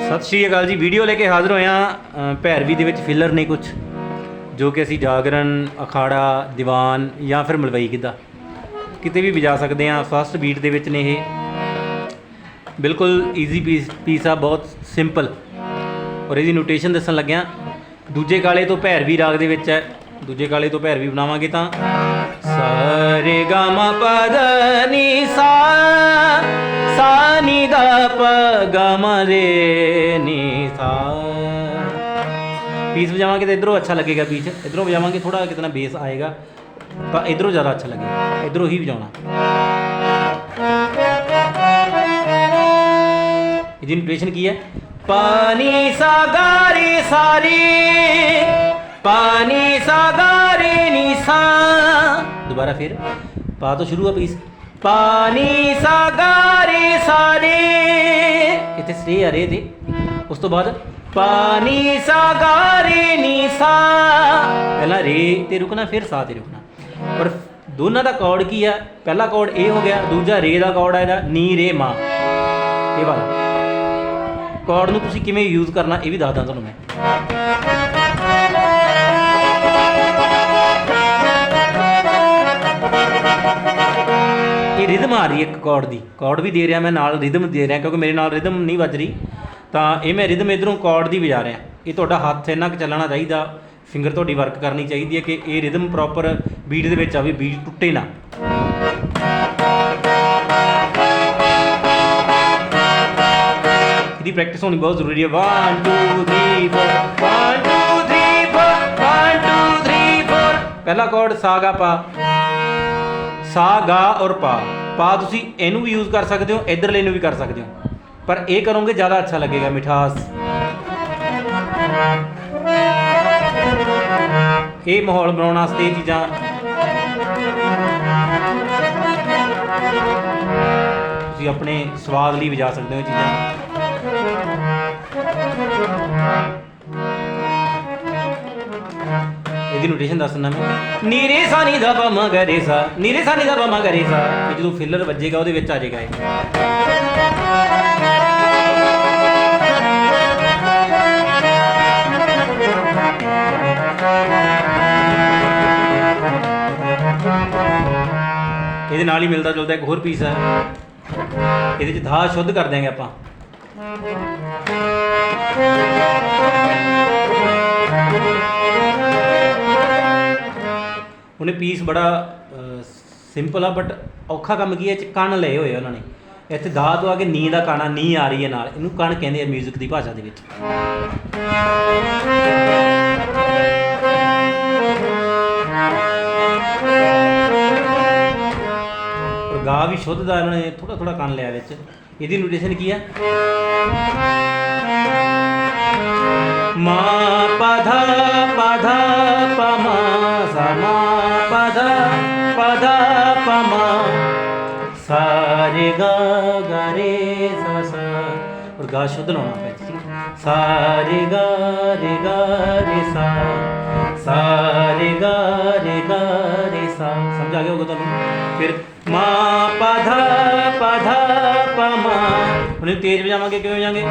ਸਤਿ ਸ਼੍ਰੀ ਅਕਾਲ ਜੀ ਵੀਡੀਓ ਲੈ ਕੇ ਹਾਜ਼ਰ ਹੋਇਆ ਅ, ਭੈਰਵੀ ਦੇ ਵਿੱਚ ਫਿਲਰ ਨੇ ਕੁਝ ਜੋ ਕਿ ਅਸੀਂ ਜਾਗਰਣ ਅਖਾੜਾ ਦੀਵਾਨ ਜਾਂ ਫਿਰ ਮਲਵਈ ਗਿੱਧਾ ਕਿਤੇ ਵੀ ਵਜਾ ਸਕਦੇ ਹਾਂ ਫਸਟ ਬੀਟ ਦੇ ਵਿੱਚ ਨੇ ਇਹ। ਬਿਲਕੁਲ ਈਜ਼ੀ ਪੀਸ ਪੀਸ ਆ ਬਹੁਤ ਸਿੰਪਲ ਔਰ ਇਹਦੀ ਨੋਟੇਸ਼ਨ ਦੱਸਣ ਲੱਗਿਆ ਦੂਜੇ ਕਾਲੇ ਤੋਂ ਭੈਰਵੀ ਰਾਗ ਦੇ ਵਿੱਚ ਹੈ। ਦੂਜੇ ਕਾਲੇ ਤੋਂ ਭੈਰਵੀ ਬਣਾਵਾਂਗੇ ਤਾਂ। ਸਾ ਰੇ ਗਾ ਨੀ ਸਾ ਸਾ ਨੀ ਦਾ ਪ ਗ ਰੇ ਨੀ ਸਾ ਪੀਸ ਵਜਾਵਾਂਗੇ ਤਾਂ ਇਧਰੋਂ ਅੱਛਾ ਲੱਗੇਗਾ ਪੀਸ। ਇਧਰੋਂ ਵਜਾਵਾਂਗੇ ਥੋੜਾ ਕਿਤਨਾ ਬੇਸ ਆਏਗਾ, ਤਾਂ ਇਧਰੋਂ ਜ਼ਿਆਦਾ ਅੱਛਾ ਲੱਗੇਗਾ। ਇਧਰੋਂ ਹੀ ਵਜਾਉਣਾ। ਇਹਦੀ ਨੋਟੇਸ਼ਨ ਕੀ ਹੈ? ਪਾਣੀ ਸਾਗਾਰੀ ਸਾਰੀ ਪਾਣੀ ਸਾਗਾਰੀ ਨੀ ਸਾ ਦੁਬਾਰਾ ਫਿਰ, ਪਾ ਤੋਂ ਸ਼ੁਰੂ ਆ ਪੀਸ। ਪਾਣੀ ਰੇ ਸਾਰੀ। ਇੱਥੇ ਸਟੇ ਆ ਰੇ ਤੇ ਉਸ ਤੋਂ ਬਾਅਦ, ਪਾਣੀ ਸਾਗਾਰੀ ਨੀ ਸਾ ਪਹਿਲਾਂ ਰੇ ਤੇ ਰੁਕਣਾ, ਫਿਰ ਸਾ ਤੇ ਰੁਕਣਾ। ਪਰ ਦੋਨਾਂ ਦਾ ਕੋਡ ਕੀ ਆ? ਪਹਿਲਾ ਕੋਡ ਇਹ ਹੋ ਗਿਆ, ਦੂਜਾ ਰੇ ਦਾ ਕੋਡ ਆ ਇਹਦਾ, ਨੀ, ਰੇ, ਮਾ। ਇਹ ਵਾਲਾ। ਕੋਡ ਨੂੰ ਤੁਸੀਂ ਕਿਵੇਂ ਯੂਜ਼ ਕਰਨਾ, ਇਹ ਵੀ ਦੱਸਦਾ ਤੁਹਾਨੂੰ ਮੈਂ। ਰਿਦਮ ਆ ਰਹੀ ਹੈ ਇੱਕ ਕੋਡ ਦੀ। ਕੋਡ ਵੀ ਦੇ ਰਿਹਾ, ਮੈਂ ਨਾਲ ਰਿਦਮ ਦੇ ਰਿਹਾ ਕਿਉਂਕਿ ਮੇਰੇ ਨਾਲ ਰਿਦਮ ਨਹੀਂ ਵੱਜ ਰਹੀ। ਤਾਂ ਇਹ ਮੈਂ ਰਿਦਮ ਇਧਰੋਂ ਕੋਡ ਦੀ ਵਜਾ ਰਿਹਾ। ਇਹ ਤੁਹਾਡਾ ਹੱਥ ਇੰਨਾ ਕੁ ਚੱਲਣਾ ਚਾਹੀਦਾ ਫਿੰਗਰ ਤੁਹਾਡੀ ਵਰਕ ਕਰਨੀ ਚਾਹੀਦੀ ਹੈ ਕਿ ਇਹ ਰਿਦਮ ਪ੍ਰੋਪਰ ਬੀਟ ਦੇ ਵਿੱਚ ਆਵੇ ਬੀਟ ਟੁੱਟੇ ਨਾ। ਇਹਦੀ ਪ੍ਰੈਕਟਿਸ ਹੋਣੀ ਬਹੁਤ ਜ਼ਰੂਰੀ ਹੈ। 1 2 3 4 1 2 3 4 1 2 3 4 ਪਹਿਲਾ ਕੋਡ ਸਾ ਗਾ ਪਾ। ਸਾ ਗਾ ਔਰ ਪਾ। ਪਾ ਤੁਸੀਂ ਇਹਨੂੰ ਵੀ ਯੂਜ਼ ਕਰ ਸਕਦੇ ਹੋ, ਇਧਰਲੇ ਨੂੰ ਵੀ ਕਰ ਸਕਦੇ ਹੋ। ਪਰ ਇਹ ਕਰੋਗੇ, ਜ਼ਿਆਦਾ ਅੱਛਾ ਲੱਗੇਗਾ ਮਿਠਾਸ। ਇਹ ਮਾਹੌਲ ਬਣਾਉਣ ਵਾਸਤੇ ਇਹ ਚੀਜ਼ਾਂ। ਤੁਸੀਂ ਆਪਣੇ ਸਵਾਦ ਲਈ ਵਜਾ ਸਕਦੇ ਹੋ ਇਹ ਚੀਜ਼ਾਂ। ਇਹਦੀ ਨੋਟੇਸ਼ਨ ਦੱਸਣਾ ਮੈਂ। ਨੀਰੇ ਸਾ ਨੀ ਦਾ ਪ ਮ ਸਾ ਨੀਰੇ ਸਾ ਨੀ ਦਾ ਪ ਮ ਸਾ ਇਹ ਜਦੋਂ ਫਿਲਰ ਵੱਜੇਗਾ, ਉਹਦੇ ਵਿੱਚ ਆ ਜਾਏਗਾ ਇਹ। ਇਹਦੇ ਨਾਲ ਹੀ ਮਿਲਦਾ ਜੁਲਦਾ ਇੱਕ ਹੋਰ ਪੀਸ ਹੈ ਇਹਦੇ ਚ ਧਾ ਸ਼ੁੱਧ ਕਰ ਦਿਆਂਗੇ ਆਪਾਂ। ਉਹਨੇ ਪੀਸ ਬੜਾ ਸਿੰਪਲ ਆ ਬਟ ਔਖਾ ਕੰਮ ਕੀ ਹੈ? ਚ ਕਣ ਲਏ ਹੋਏ ਆ ਉਹਨਾਂ ਨੇ। ਇੱਥੇ ਦਾ ਤੋਂ ਆ ਕੇ ਨੀ ਦਾ ਕਾਣਾ ਨੀ ਆ ਰਹੀ ਹੈ ਨਾਲ। ਇਹਨੂੰ ਕਣ ਕਹਿੰਦੇ ਆ 뮤직 ਦੀ ਭਾਸ਼ਾ ਦੇ ਵਿੱਚ। ਔਰ ਗਾ ਵੀ ਸ਼ੁੱਧ ਦਾ ਇਹਨਾਂ ਨੇ ਥੋੜਾ ਥੋੜਾ ਕਣ ਲਿਆ ਵਿੱਚ। ਇਹਦੀ ਨੋਟੇਸ਼ਨ ਕੀ ਹੈ ਮਾ ਪਧਾ ਪਧਾ ਪਮਾ ਸਮਾ। ਗਾ ਗਾ ਰੇ ਸਾ ਸਾ ਔਰ ਗਾ ਸ਼ੁੱਧ ਲਾਉਣਾ ਪੈ ਠੀਕ ਹੈ ਸਾਰੇ ਗਾ ਰੇ ਗਾ ਰੇ ਸਾ ਸਾਰੇ ਗਾ ਰੇ ਗਾ ਰੇ ਸਾ ਸਮਝ ਆ ਗਿਆ ਹੋਗਾ ਤੁਹਾਨੂੰ ਫਿਰ ਮਾ ਪਧਾ ਪਾ ਪਮਾ ਉਹਨੇ ਤੇਜ਼ ਵਜਾਵਾਂਗੇ ਕਿਵੇਂ ਵਜਾਵਾਂਗੇ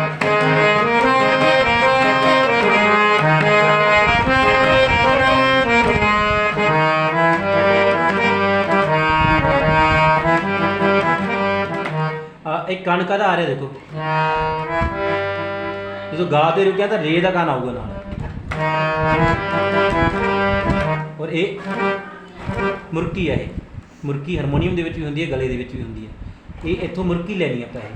ਇਹ ਇੱਕ ਕਣ ਕਦਾ ਆ ਰਿਹਾ ਦੇਖੋ। ਜਦੋਂ ਗਾ ਤੇ ਰੁਕਿਆ ਤਾਂ ਰੇ ਦਾ ਕਣ ਆਊਗਾ ਨਾਲ। ਔਰ ਇਹ ਮੁਰਕੀ ਹੈ ਇਹ। ਮੁਰਕੀ ਹਾਰਮੋਨੀਅਮ ਦੇ ਵਿੱਚ ਵੀ ਹੁੰਦੀ ਹੈ, ਗਲੇ ਦੇ ਵਿੱਚ ਵੀ ਹੁੰਦੀ ਹੈ। ਇਹ ਇੱਥੋਂ ਮੁਰਕੀ ਲੈਣੀ ਆਪਾਂ ਇਹ।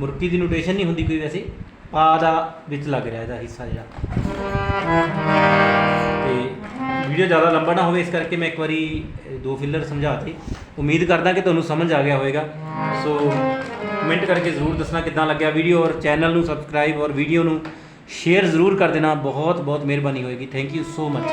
ਮੁਰਕੀ ਦੀ ਨੋਟੇਸ਼ਨ ਨਹੀਂ ਹੁੰਦੀ ਕੋਈ ਵੈਸੇ। ਪਾ ਦਾ ਵਿੱਚ ਲੱਗ ਰਿਹਾ ਇਹਦਾ ਹਿੱਸਾ ਜਿਹੜਾ। ਵੀਡੀਓ ਜ਼ਿਆਦਾ ਲੰਬਾ ਨਾ ਹੋਵੇ, ਇਸ ਕਰਕੇ ਮੈਂ ਇੱਕ ਵਾਰੀ ਦੋ ਫਿਲਰ ਸਮਝਾਤੇ। ਉਮੀਦ ਕਰਦਾ ਕਿ ਤੁਹਾਨੂੰ ਸਮਝ ਆ ਗਿਆ ਹੋਵੇਗਾ। ਸੋ ਕਮੈਂਟ ਕਰਕੇ ਜ਼ਰੂਰ ਦੱਸਣਾ ਕਿੱਦਾਂ ਲੱਗਿਆ ਵੀਡੀਓ ਔਰ ਚੈਨਲ ਨੂੰ ਸਬਸਕ੍ਰਾਈਬ ਔਰ ਵੀਡੀਓ ਨੂੰ ਸ਼ੇਅਰ ਜ਼ਰੂਰ ਕਰ ਦੇਣਾ। ਬਹੁਤ ਬਹੁਤ ਮਿਹਰਬਾਨੀ ਹੋਏਗੀ। Thank you so much